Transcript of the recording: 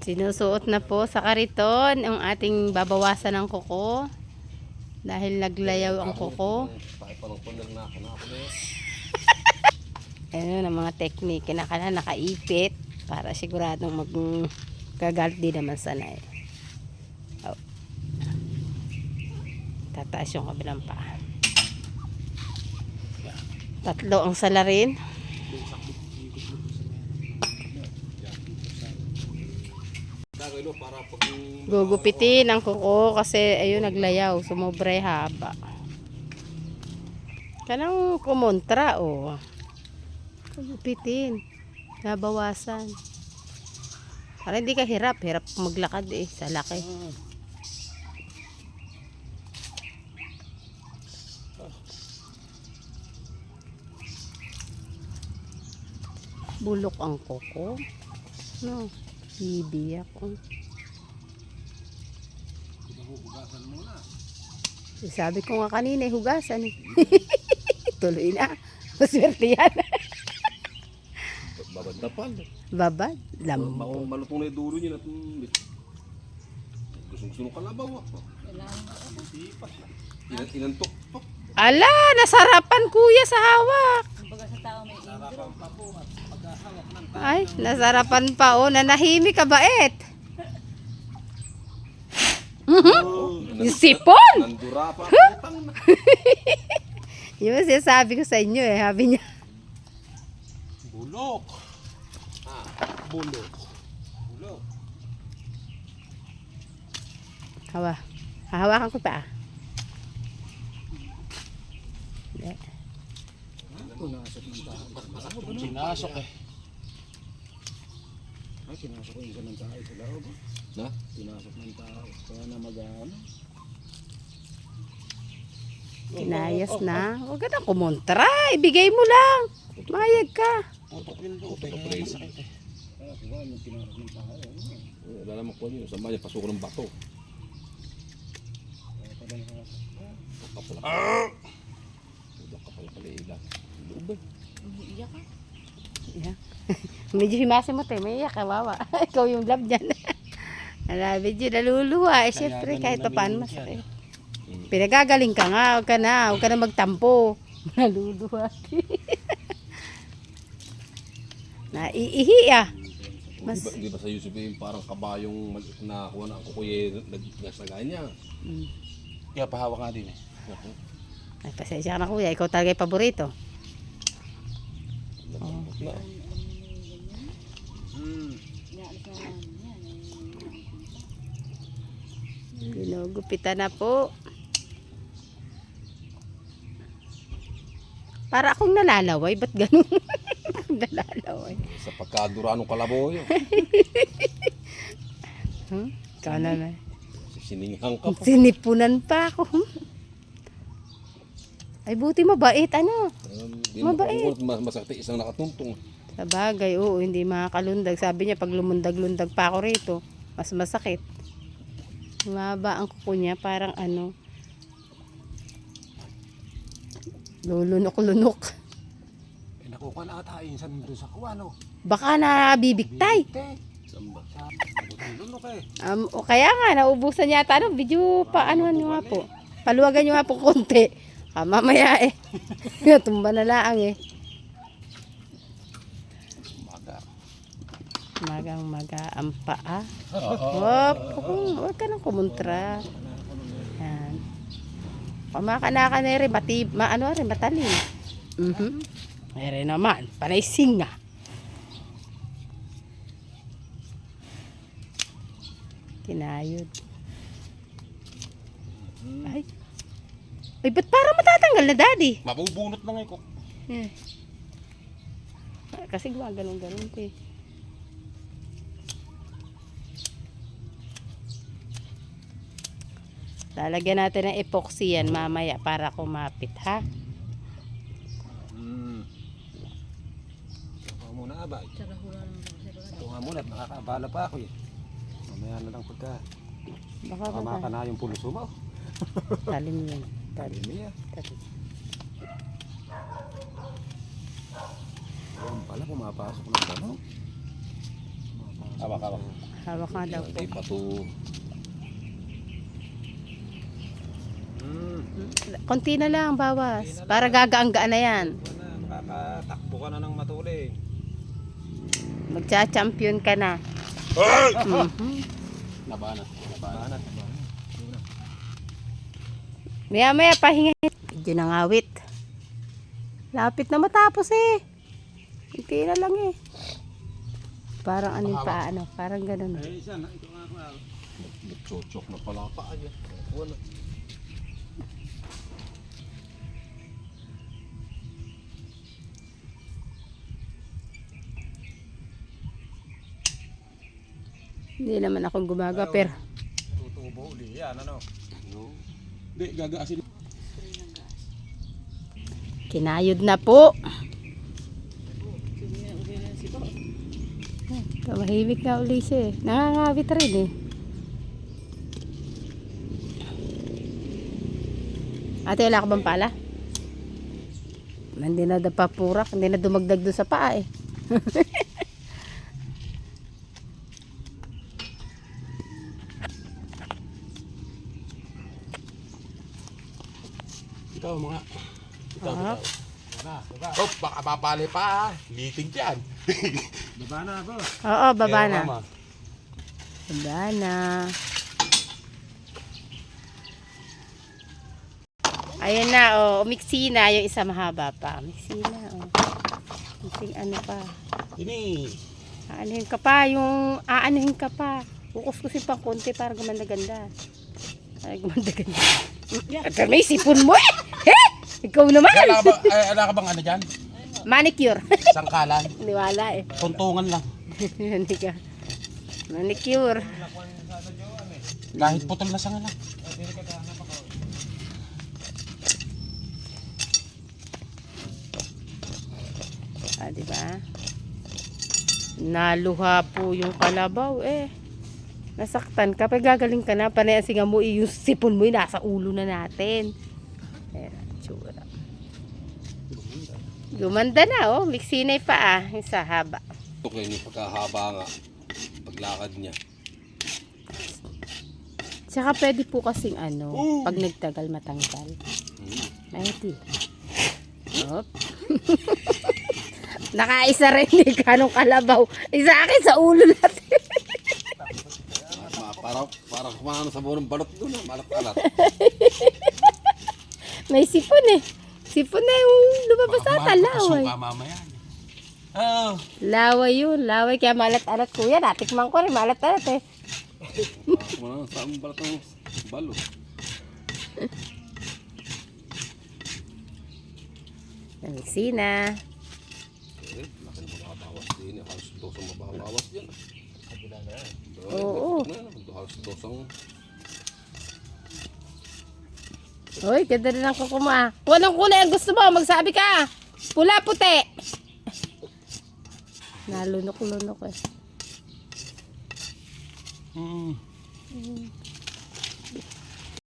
Sinusuot na po sa kariton ang ating babawasan ng kuko. Dahil naglayaw ang kuko. Ayun ang mga technique. Kinakala nakaipit para siguradong mag gagalit din naman sanay. Oh. Tataas yung kabilang paa. Tatlo ang salarin. Dagay lo para pag Gugupitin ang kuko kasi ayun naglayaw. Sumobra haba. Kanang kumontra oh. Gugupitin. Nabawasan. Para hindi ka hirap. Hirap maglakad eh. Sa laki. Bulok ang kuko. No. Bibi ako. Eh, Sabi ko nga kanina, eh, hugasan eh. Tuloy na. Maswerte yan. babad na pal. Babad. Lam. Mau malutong na yung dulo niya na itong Gustong sunong kalabaw ako. Inan, inantok. Ala, nasarapan kuya sa hawak. Ay, nasarapan pa oh, nanahimik ka bait. Mhm. Yung sipon! Nandura pa. Yung sinasabi ko sa inyo eh, sabi niya. Bulok. Ah, bulok. Bulok. Hawa. Hahawakan ko pa ah. Hindi. Sinasok eh. Ay, pinasok ko yung ganun tao sa loob. Na? Pinasok ng tao. Kaya na mag-ano. Kinayas na. Huwag ka na kumontra. Ibigay mo lang. Mayag ka. Putok yung loob. Masakit eh. Kaya kung ano yung pinasok ng tao. Wala naman ko yun. Saan ba niya? Pasok ng bato. Kaya ilan. Loob eh. Yeah. Medyo himasi mo tayo. May iyak ka, wawa. Ikaw yung love dyan. Ala, medyo naluluwa. Eh, syempre, kahit pa paano masakit. Pinagagaling ka nga. Huwag ka na. Huwag ka na magtampo. Naluluwa. Naiihi ah. Mas, Di ba, di ba sa YouTube yung parang kabayong nakakuha na ang kukuye nagnasagaan niya? Mm. Kaya pahawa nga din eh. Ay, pasensya ka na kuya. Ikaw talaga yung paborito. Na. Hmm. Ginugupitan na po. Para akong nalalaway. Ba't ganun? nalalaway. Sa pagkadura ng kalabaw yun. Hmm? Ikaw naman. Sininghang ka pa. Sinipunan pa ako. Ay, buti mabait. Ano? Um, Mabait. mas masakit isang nakatuntong. Sa bagay, oo, hindi makakalundag. Sabi niya, pag lumundag-lundag pa ako rito, mas masakit. Maba ang kuko niya, parang ano, lulunok-lunok. Eh, nakuha na ata yung san doon sa kuwano. Baka nabibiktay. Te. Samba. Sa buti lulok eh. Um, o kaya nga, naubusan yata. Ano, video pa, anuhan nyo nga po. Paluwagan nyo nga po konti. Ah, mamaya eh. Tumba na laang eh. Maga. Magang maga ang paa. Wop, huwag ka nang kumontra. Yan. Pamakanaka na rin, mati, ma, ano rin, matalim. Mhm. Mayroon naman, panay singa. Kinayod. Ay. Ay, ba't parang matatanggal na, daddy? Mabubunot na ngayon ko. Eh. Kasi gumaganon-ganon ko eh. Lalagyan natin ng epoxy yan mamaya para kumapit ha. Hmm. Ito muna abay. Ito nga muna nakakaabala pa ako eh. Mamaya na lang pagka Baka tama ka ba? na yung pulso mo. Talim yan. Niya. Talim. Ayan pala pumapasok ng gano'n. Hawak, hawak. Hawak nga daw po. Hindi pa to. Hmm. Konti na lang, bawas. Para gagaang-gaan na yan. Wala, makakatakbo ka na ng matuling. Magcha-champion ka na. Mhm. Nabana. Maya maya pahinga. Medyo nangawit. Lapit na matapos eh. Hindi na lang eh. Parang ano paa, ano, parang ganun. Eh, isa na. Ito nga ako. Nagchochok na pala pa. Ayan. Wala. Hindi naman ako gumagawa, pero Tutubo uli. Yan, ano? Hindi, gagaasin. kinayod na po. Tumahimik na uli siya eh. Nangangawit rin eh. Ate, wala ka bang pala? Hindi na dapapurak, hindi na dumagdag doon sa paa eh. Ikaw mga. Ikaw, Ah. ikaw. Oh, baka mapali pa. Liting dyan. Baba na, boss. Oo, baba Kaya, na. mama, Baba na. Ayan na, oh. Umiksi na yung isa mahaba pa. Umiksi na, oh. Umiksi ano pa. Ini. Aanuhin ka pa, yung aanuhin ka pa. Kukuskusin pang konti para gumanda-ganda. Para gumanda-ganda. Pero may sipon mo eh! Eh! Ikaw naman! Wala ka ba, ay, wala ka bang ano dyan? Manicure. Sangkalan. Niwala eh. Tuntungan lang. Hindi ka. Manicure. Kahit putol na sanga lang. Ah, di ba? Naluha po yung kalabaw eh. Nasaktan ka, pag gagaling ka na, panay ang singa mo, eh, yung sipon mo, eh, nasa ulo na natin. Ayan, tsura. Gumanda na, oh. Mixinay pa, ah. Yung sa haba. Ito kayo yung pagkahaba nga. Paglakad niya. Tsaka pwede po kasing ano, pag nagtagal matanggal. Hmm. Mahiti. Hop. Nakaisa rin ni kanong kalabaw. Isa akin sa ulo natin. Para, para kumano sa buong balot doon. ah, Malat-alat. May sipon eh. Sipon na yung lumabas sa talaway. Suka mamaya. Oh. Laway yun, laway. Kaya malat-alat kuya. Natikman ko rin, malat-alat eh. Kumano sa ang balot ng balot. Namiksi na. Eh, laki na mababawas din. eh. Halos dosang mababawas dyan. Oo. Na, halos dosang. Uy, ganda rin ang kukuma. Kung anong kulay ang gusto mo, magsabi ka. Pula, puti. Nalunok-lunok eh. Hmm.